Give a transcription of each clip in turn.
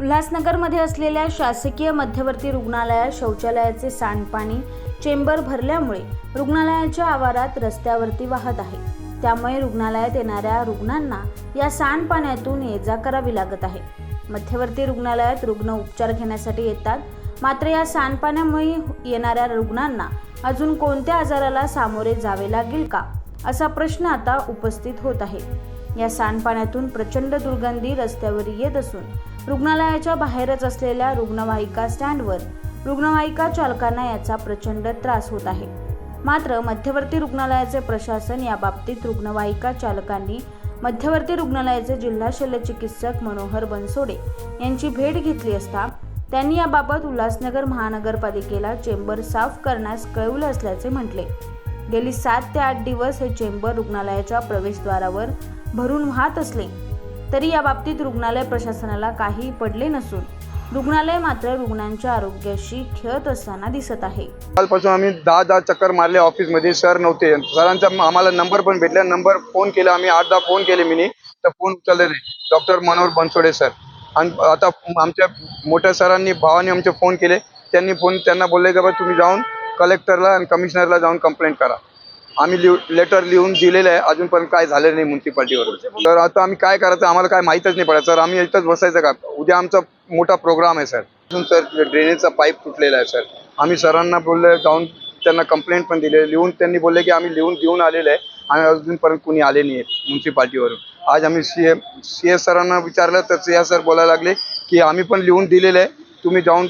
उल्हासनगरमध्ये असलेल्या शासकीय मध्यवर्ती रुग्णालयात शौचालयाचे सांडपाणी चेंबर भरल्यामुळे रुग्णालयाच्या आवारात रस्त्यावरती वाहत आहे. त्यामुळे रुग्णालयात येणाऱ्या रुग्णांना या सांडपाण्यातून ये जा करावी लागत आहे. मध्यवर्ती रुग्णालयात रुग्ण उपचार घेण्यासाठी येतात. मात्र या सांडपाण्यामुळे येणाऱ्या रुग्णांना अजून कोणत्या आजाराला सामोरे जावे लागेल का? असा प्रश्न आता उपस्थित होत आहे. या सांडपाण्यातून प्रचंड दुर्गंधी रस्त्यावर येत असून रुग्णालयाच्या बाहेरच असलेल्या रुग्णवाहिका स्टँडवर रुग्णवाहिका चालकांना याचा प्रचंड त्रास होत आहे. मात्र मध्यवर्ती रुग्णालयाचे प्रशासन याबाबतीत रुग्णवाहिका चालकांनी मध्यवर्ती रुग्णालयाचे जिल्हा शल्यचिकित्सक मनोहर बनसोडे यांची भेट घेतली असता त्यांनी याबाबत उल्हासनगर महानगरपालिकेला चेंबर साफ करण्यास कळवलं असल्याचे म्हटले. गेली सात ते आठ दिवस हे चेंबर रुग्णालयाच्या प्रवेशद्वारावर भरून वाहत असले तरी या बाबतीत रुग्णालय प्रशासनाला काही पडले नसून रुग्णालय मात्र रुग्णांच्या आरोग्याशी खेळत असताना दिसत आहे. कालपासून आम्ही दहा दहा चक्कर मारले ऑफिसमध्ये सर नव्हते. सरांचा आम्हाला नंबर पण भेटला नंबर फोन केला आम्ही आठ दहा फोन केले मी तर फोन उचलले नाही. Doctor Manohar Bansode sir. आणि आता आमच्या मोठ्या सरांनी भावाने आमचे फोन केले. त्यांनी फोन त्यांना बोलले की बा तुम्ही जाऊन कलेक्टरला आणि कमिशनरला जाऊन कंप्लेंट करा. आम्ही लिहू लेटर लिहून दिलेलं आहे. अजूनपर्यंत काय झालं नाही म्युन्सिपाल्टीवर तर आता आम्ही काय करायचं आम्हाला काय माहीतच नाही पडत. सर आम्ही इथंच बसायचं का? उद्या आमचा मोठा प्रोग्राम आहे सर. अजून सर ड्रेनेजचा पाईप तुटलेला आहे सर. आम्ही सरांना बोलले जाऊन त्यांना कंप्लेंट पण दिली लिहून त्यांनी बोलले की आम्ही लिहून देऊन आलेलं आहे. आम्ही अजूनपर्यंत कुणी आले नाही आहेत म्युन्सिपाल्टीवरून आज आम्ही सी ए सी एस सरांना विचारलं तर सी एस सर बोलायला लागले की आम्ही पण लिहून दिलेलं आहे. तुम्ही जाऊन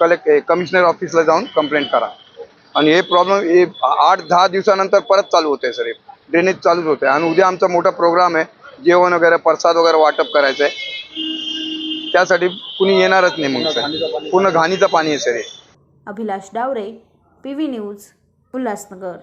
कलेक्ट कमिशनर ऑफिसला जाऊन कंप्लेंट करा. आणि हे प्रॉब्लेम हे आठ दहा दिवसानंतर परत चालू होते सर हे ड्रेनेज चालूच होते आणि उद्या आमचा मोठा प्रोग्राम आहे. जेवण वगैरे प्रसाद वगैरे वाटप करायचं आहे त्यासाठी कुणी येणारच नाही मग सर पूर्ण घाणीचं पाणी आहे सर हे. Abhilash Daware P V news Ulhasnagar.